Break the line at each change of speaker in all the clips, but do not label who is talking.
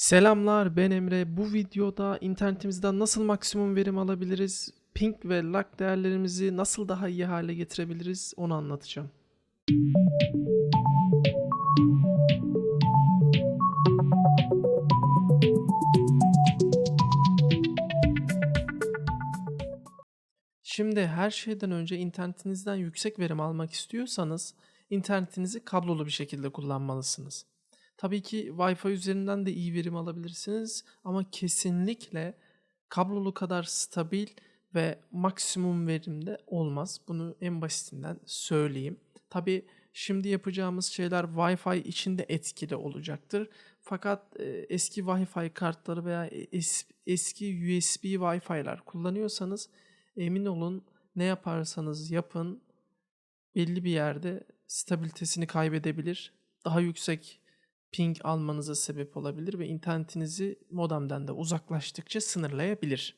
Selamlar ben Emre. Bu videoda internetimizden nasıl maksimum verim alabiliriz, ping ve lag değerlerimizi nasıl daha iyi hale getirebiliriz onu anlatacağım. Şimdi her şeyden önce internetinizden yüksek verim almak istiyorsanız internetinizi kablolu bir şekilde kullanmalısınız. Tabii ki Wi-Fi üzerinden de iyi verim alabilirsiniz ama kesinlikle kablolu kadar stabil ve maksimum verimde olmaz. Bunu en basitinden söyleyeyim. Tabii şimdi yapacağımız şeyler Wi-Fi içinde etkili olacaktır. Fakat e, eski Wi-Fi kartları veya es- eski USB Wi-Fi'ler kullanıyorsanız emin olun ne yaparsanız yapın belli bir yerde stabilitesini kaybedebilir. Daha yüksek ping almanıza sebep olabilir ve internetinizi modemden de uzaklaştıkça sınırlayabilir.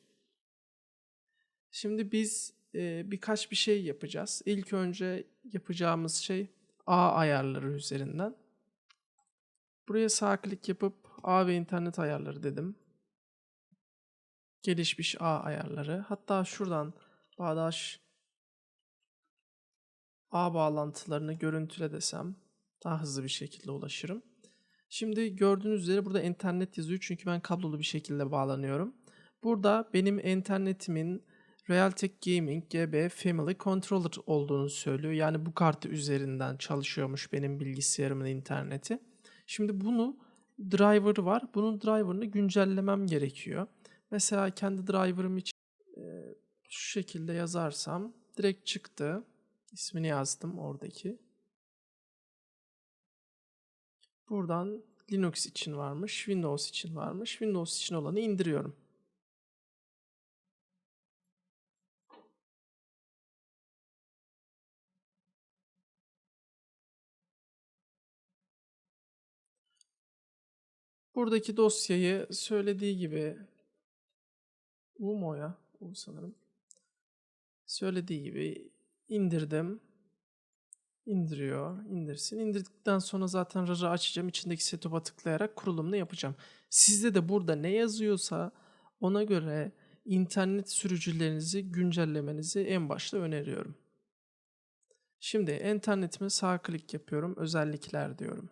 Şimdi biz e, birkaç bir şey yapacağız. İlk önce yapacağımız şey ağ ayarları üzerinden. Buraya sağ klik yapıp ağ ve internet ayarları dedim. Gelişmiş ağ ayarları. Hatta şuradan bağdaş ağ bağlantılarını görüntüle desem daha hızlı bir şekilde ulaşırım. Şimdi gördüğünüz üzere burada internet yazıyor çünkü ben kablolu bir şekilde bağlanıyorum. Burada benim internetimin Realtek Gaming GB Family Controller olduğunu söylüyor. Yani bu kartı üzerinden çalışıyormuş benim bilgisayarımın interneti. Şimdi bunu driver var. Bunun driver'ını güncellemem gerekiyor. Mesela kendi driver'ım için e, şu şekilde yazarsam direkt çıktı. İsmini yazdım oradaki. Buradan Linux için varmış, Windows için varmış. Windows için olanı indiriyorum. Buradaki dosyayı söylediği gibi U mu o ya? U sanırım. Söylediği gibi indirdim. İndiriyor, indirsin. İndirdikten sonra zaten RAR'ı açacağım. İçindeki setup'a tıklayarak kurulumunu yapacağım. Sizde de burada ne yazıyorsa ona göre internet sürücülerinizi güncellemenizi en başta öneriyorum. Şimdi internetime sağ klik yapıyorum. Özellikler diyorum.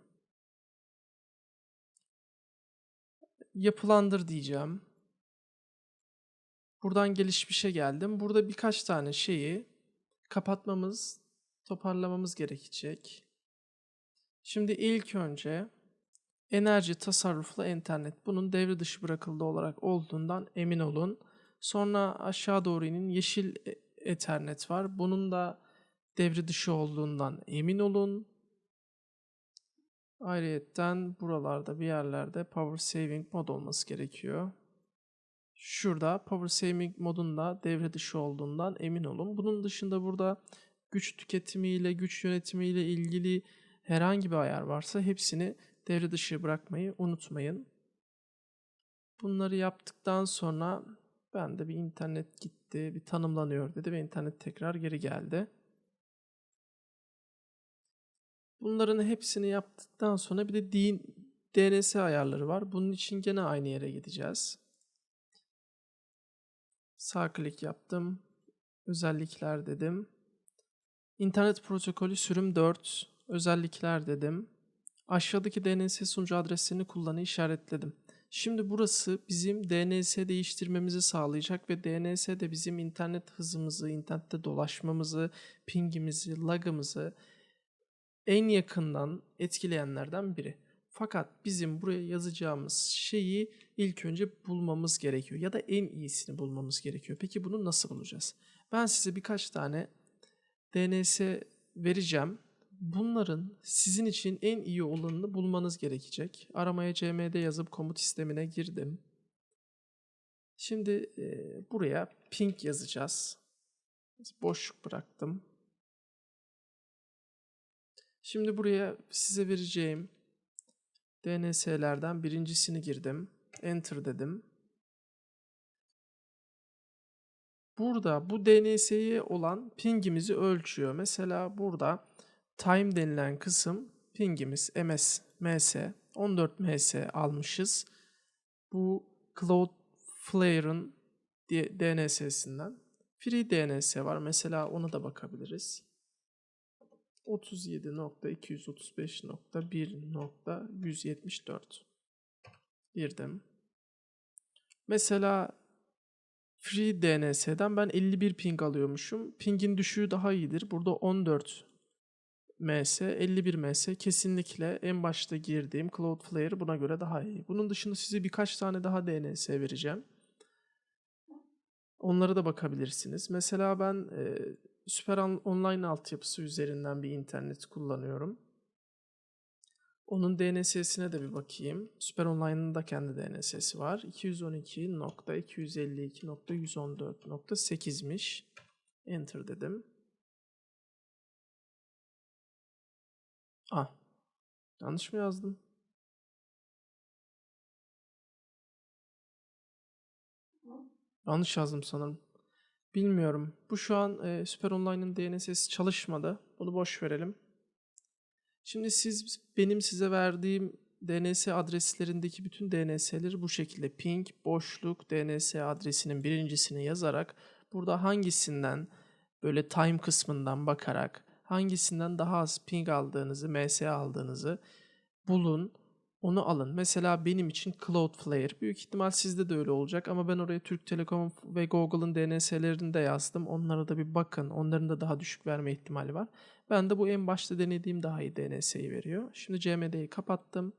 Yapılandır diyeceğim. Buradan gelişmişe geldim. Burada birkaç tane şeyi kapatmamız, toparlamamız gerekecek. Şimdi ilk önce enerji tasarruflu internet. Bunun devre dışı bırakıldı olarak olduğundan emin olun. Sonra aşağı doğru inin yeşil e- ethernet var. Bunun da devre dışı olduğundan emin olun. Ayrıyetten buralarda bir yerlerde power saving mod olması gerekiyor. Şurada power saving modunda devre dışı olduğundan emin olun. Bunun dışında burada güç tüketimiyle, güç yönetimiyle ilgili herhangi bir ayar varsa hepsini devre dışı bırakmayı unutmayın. Bunları yaptıktan sonra ben de bir internet gitti, bir tanımlanıyor dedi ve internet tekrar geri geldi. Bunların hepsini yaptıktan sonra bir de DNS ayarları var. Bunun için gene aynı yere gideceğiz. Sağ klik yaptım. Özellikler dedim. İnternet protokolü sürüm 4. Özellikler dedim. Aşağıdaki DNS sunucu adreslerini kullanı işaretledim. Şimdi burası bizim DNS değiştirmemizi sağlayacak ve DNS de bizim internet hızımızı, internette dolaşmamızı, pingimizi, lagımızı en yakından etkileyenlerden biri. Fakat bizim buraya yazacağımız şeyi ilk önce bulmamız gerekiyor ya da en iyisini bulmamız gerekiyor. Peki bunu nasıl bulacağız? Ben size birkaç tane DNS vereceğim. Bunların sizin için en iyi olanını bulmanız gerekecek. Aramaya cmd yazıp komut sistemine girdim. Şimdi e, buraya ping yazacağız. Boşluk bıraktım. Şimdi buraya size vereceğim DNS'lerden birincisini girdim. Enter dedim. Burada bu DNS'ye olan pingimizi ölçüyor. Mesela burada time denilen kısım pingimiz ms, ms, 14 ms almışız. Bu Cloudflare'ın DNS'sinden. Free DNS var. Mesela ona da bakabiliriz. 37.235.1.174 girdim. Mesela Free DNS'den ben 51 ping alıyormuşum. Pingin düşüğü daha iyidir. Burada 14 ms, 51 ms kesinlikle en başta girdiğim Cloudflare buna göre daha iyi. Bunun dışında size birkaç tane daha DNS vereceğim. Onlara da bakabilirsiniz. Mesela ben e, Süper On- Online altyapısı üzerinden bir internet kullanıyorum. Onun DNS'sine de bir bakayım. Süper Online'ın da kendi DNS'si var. 212.252.114.8'miş. Enter dedim. Ah. Yanlış mı yazdım? Yanlış yazdım sanırım. Bilmiyorum. Bu şu an e, Süper Online'ın DNS'si çalışmadı. Bunu boş verelim. Şimdi siz benim size verdiğim DNS adreslerindeki bütün DNS'leri bu şekilde ping, boşluk, DNS adresinin birincisini yazarak burada hangisinden böyle time kısmından bakarak hangisinden daha az ping aldığınızı, MS aldığınızı bulun. Onu alın. Mesela benim için Cloudflare. Büyük ihtimal sizde de öyle olacak ama ben oraya Türk Telekom ve Google'ın DNS'lerini de yazdım. Onlara da bir bakın. Onların da daha düşük verme ihtimali var. Ben de bu en başta denediğim daha iyi DNS'yi veriyor. Şimdi CMD'yi kapattım.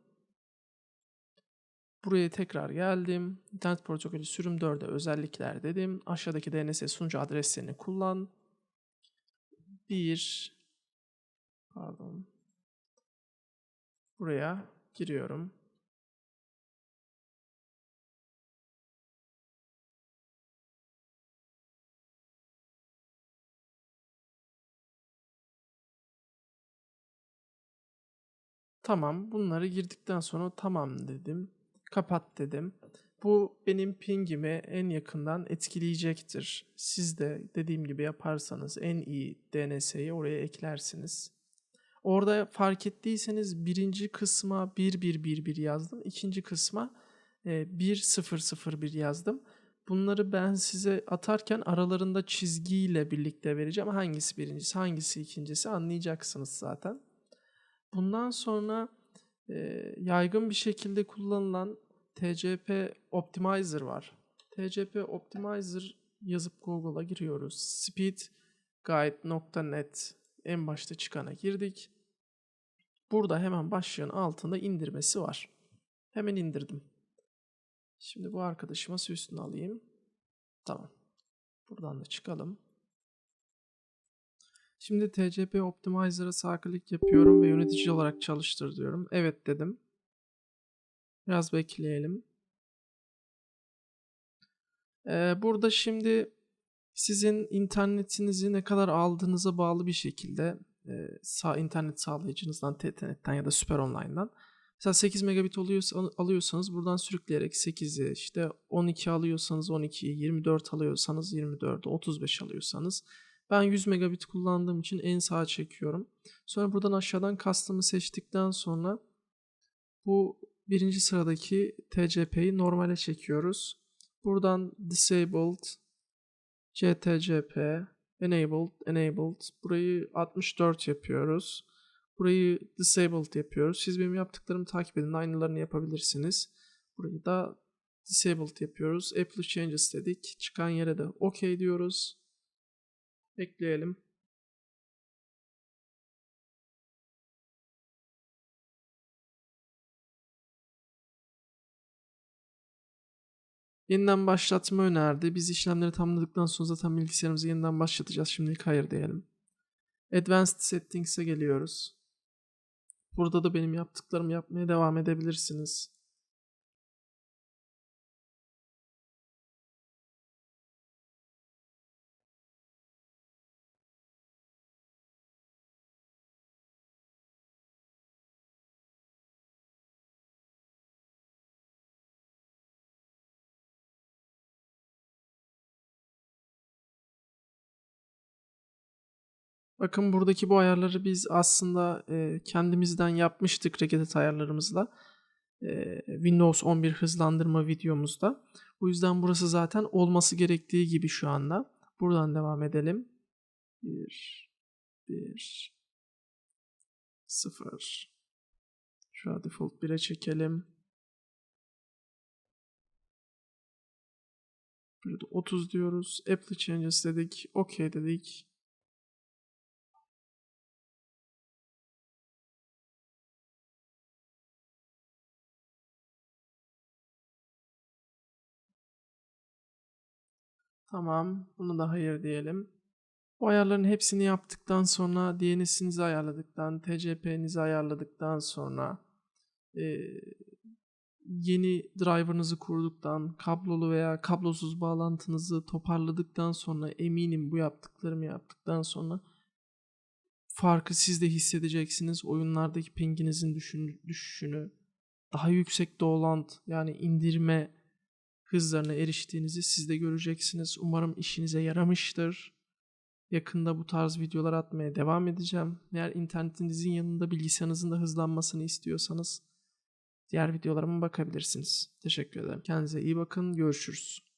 Buraya tekrar geldim. İnternet protokolü sürüm 4'e özellikler dedim. Aşağıdaki DNS sunucu adreslerini kullan. 1 pardon. Buraya giriyorum. Tamam, bunları girdikten sonra tamam dedim. Kapat dedim. Bu benim pingimi en yakından etkileyecektir. Siz de dediğim gibi yaparsanız en iyi DNS'yi oraya eklersiniz. Orada fark ettiyseniz birinci kısma 1111 yazdım. ikinci kısma e, 1001 yazdım. Bunları ben size atarken aralarında çizgiyle birlikte vereceğim. Hangisi birincisi, hangisi ikincisi anlayacaksınız zaten. Bundan sonra e, yaygın bir şekilde kullanılan TCP Optimizer var. TCP Optimizer yazıp Google'a giriyoruz. speedguide.net en başta çıkana girdik. Burada hemen başlığın altında indirmesi var. Hemen indirdim. Şimdi bu arkadaşıma üstüne alayım. Tamam. Buradan da çıkalım. Şimdi TCP Optimizer'a sağ klik yapıyorum ve yönetici olarak çalıştır diyorum. Evet dedim. Biraz bekleyelim. Ee, burada şimdi sizin internetinizi ne kadar aldığınıza bağlı bir şekilde e, sağ internet sağlayıcınızdan, TTNet'ten ya da Süper Online'dan mesela 8 megabit oluyorsa, alıyorsanız buradan sürükleyerek 8'i işte 12 alıyorsanız 12'yi, 24 alıyorsanız 24'ü, 35 alıyorsanız ben 100 megabit kullandığım için en sağa çekiyorum. Sonra buradan aşağıdan custom'ı seçtikten sonra bu birinci sıradaki TCP'yi normale çekiyoruz. Buradan disabled, CTCP, enabled, enabled. Burayı 64 yapıyoruz. Burayı disabled yapıyoruz. Siz benim yaptıklarımı takip edin. Aynılarını yapabilirsiniz. Burayı da disabled yapıyoruz. Apple changes dedik. Çıkan yere de OK diyoruz. Ekleyelim. Yeniden başlatma önerdi. Biz işlemleri tamamladıktan sonra zaten bilgisayarımızı yeniden başlatacağız. Şimdilik hayır diyelim. Advanced Settings'e geliyoruz. Burada da benim yaptıklarımı yapmaya devam edebilirsiniz. Bakın buradaki bu ayarları biz aslında e, kendimizden yapmıştık Regedet ayarlarımızla. e, Windows 11 hızlandırma videomuzda. O yüzden burası zaten olması gerektiği gibi şu anda. Buradan devam edelim. 1 1 0 Şu default 1'e çekelim. Burada 30 diyoruz. Apply changes dedik. OK dedik. Tamam. Bunu da hayır diyelim. Bu ayarların hepsini yaptıktan sonra DNS'inizi ayarladıktan, TCP'nizi ayarladıktan sonra eee, yeni driver'ınızı kurduktan, kablolu veya kablosuz bağlantınızı toparladıktan sonra eminim bu yaptıklarımı yaptıktan sonra farkı siz de hissedeceksiniz. Oyunlardaki pinginizin düşün- düşüşünü, daha yüksek download yani indirme hızlarına eriştiğinizi siz de göreceksiniz. Umarım işinize yaramıştır. Yakında bu tarz videolar atmaya devam edeceğim. Eğer internetinizin yanında bilgisayarınızın da hızlanmasını istiyorsanız diğer videolarıma bakabilirsiniz. Teşekkür ederim. Kendinize iyi bakın. Görüşürüz.